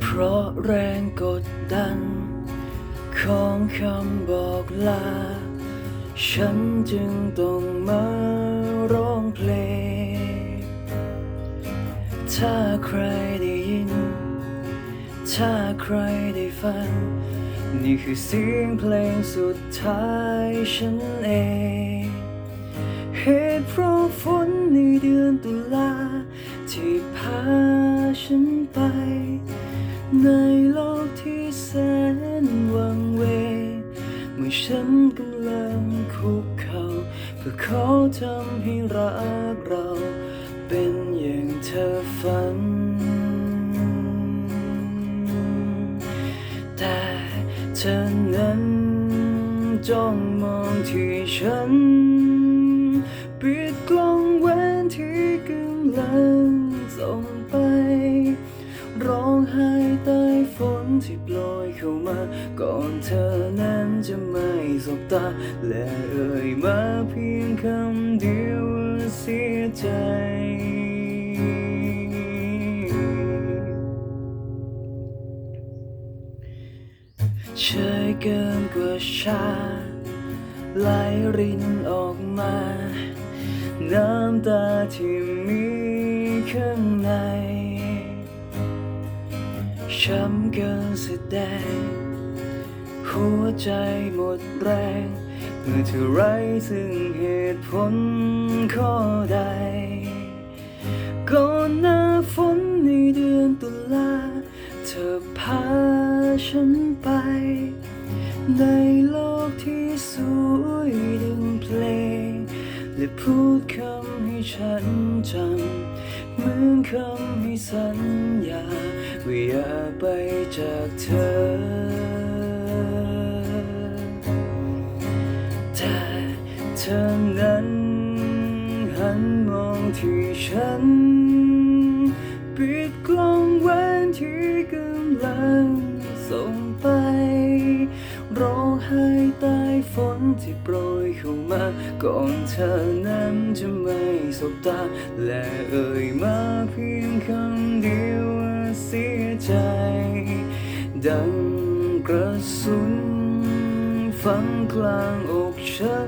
เพราะแรงกดดัน ของคำบอกลา ฉันจึงต้องมาร้องเพลง ถ้าใครได้ยิน ถ้าใครได้ฟัง นี่คือเสียงเพลงสุดท้ายฉันเอง เหตุเพราะฝนในเดือนตุลาที่พาฉัน ทำให้รักเรา เป็นอย่างเธอฝัน แต่เธอนั้นจ้องมองที่ฉัน ปิดกล้องแหวนที่กำลังส่งไป ร้องไห้ใต้ฝนที่โปรยเข้ามา ก่อนเธอนั้นจะไม่สบตา และเอ่ยมาเพียงคำ เดียวเสียใจเชยเกินกว่าชาไหลรินออกมา น้ำตาที่มีข้างในช้ำเกินแสดง หัวใจหมดแรง มื่อเธอไร้ซึ่งเหตุผลข้อใด ก่อนหน้าฝนในเดือนตุลา เธอพาฉันไป ในโลกที่สวยดึงเพลง และพูดคำให้ฉันจำเหมือนคำให้สัญญาว่าอย่าไปจากเธอ เธอนั้นหันมองที่ฉัน ปิดกล้องแหวนที่กำลังส่งไป ร้องไห้ใต้ฝนที่โปรยเข้ามา ก่อนเธอนั้นจะไม่สบตา และเอ่ยมาเพียงคำเดียวว่าเสียใจ ดังกระสุนฝังกลางอกฉัน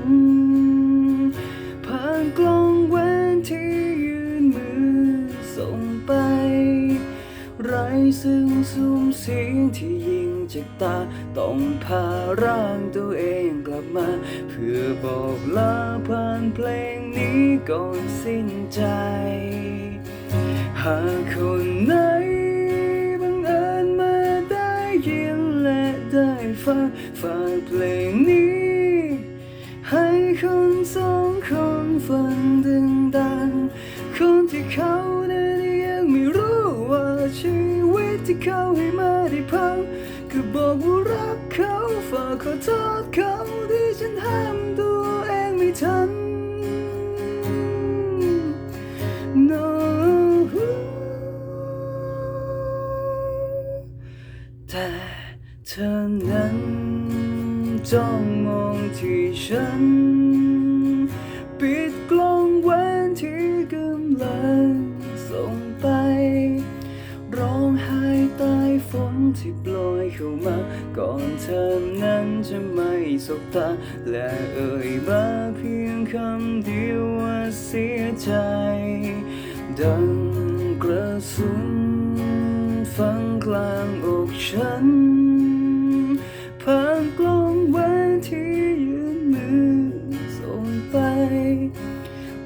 เสียงที่ยิงจากตา ต้องพาร่างตัวเองกลับมา เพื่อบอกลาผ่านเพลงนี้ก่อนสิ้นใจ หากคนไหนบังเอิญมาได้ยินและได้ฟังฝากเพลงนี้ ให้คนสองคนฟังดึงดังคนที่เขา บอกว่ารักเขาฝากขอโทษเขาที่ฉันห้ามตัวเองไม่ทัน No แต่เธอนั้นจ้องมองที่ฉัน เข้ามา ก่อนเธอนั้นจะไม่สบตา และเอ่ยมาเพียงคำเดียวว่าเสียใจ ดังกระสุนฝังกลางอกฉันผ่านกล้องแหวนที่ยืนมือส่งไป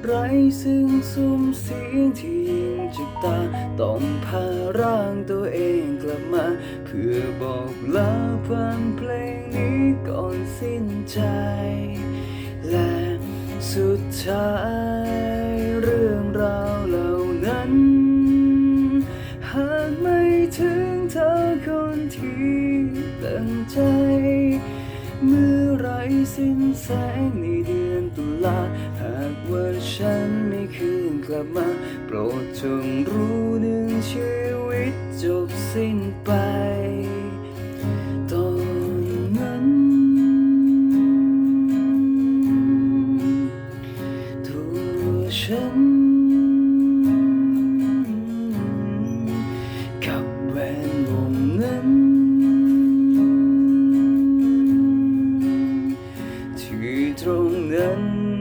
ไรซึ่งซุ้มเสียงที่ จากตา ต้องพาร่างตัวเองกลับมา เพื่อบอกลาผ่านเพลงนี้ก่อนสิ้นใจ และสุดท้ายเรื่องราวเหล่านั้น หากไม่ถึงเธอคนที่ตั้งใจเมื่อไรสิ้นแสงในเดือนตุลาหากว่าฉัน กลับมา โปรดจงรู้หนึ่งชีวิตจบสิ้นไป ตอนนั้น ตัวฉัน กับแหวนวงนั้น ที่ตรงนั้น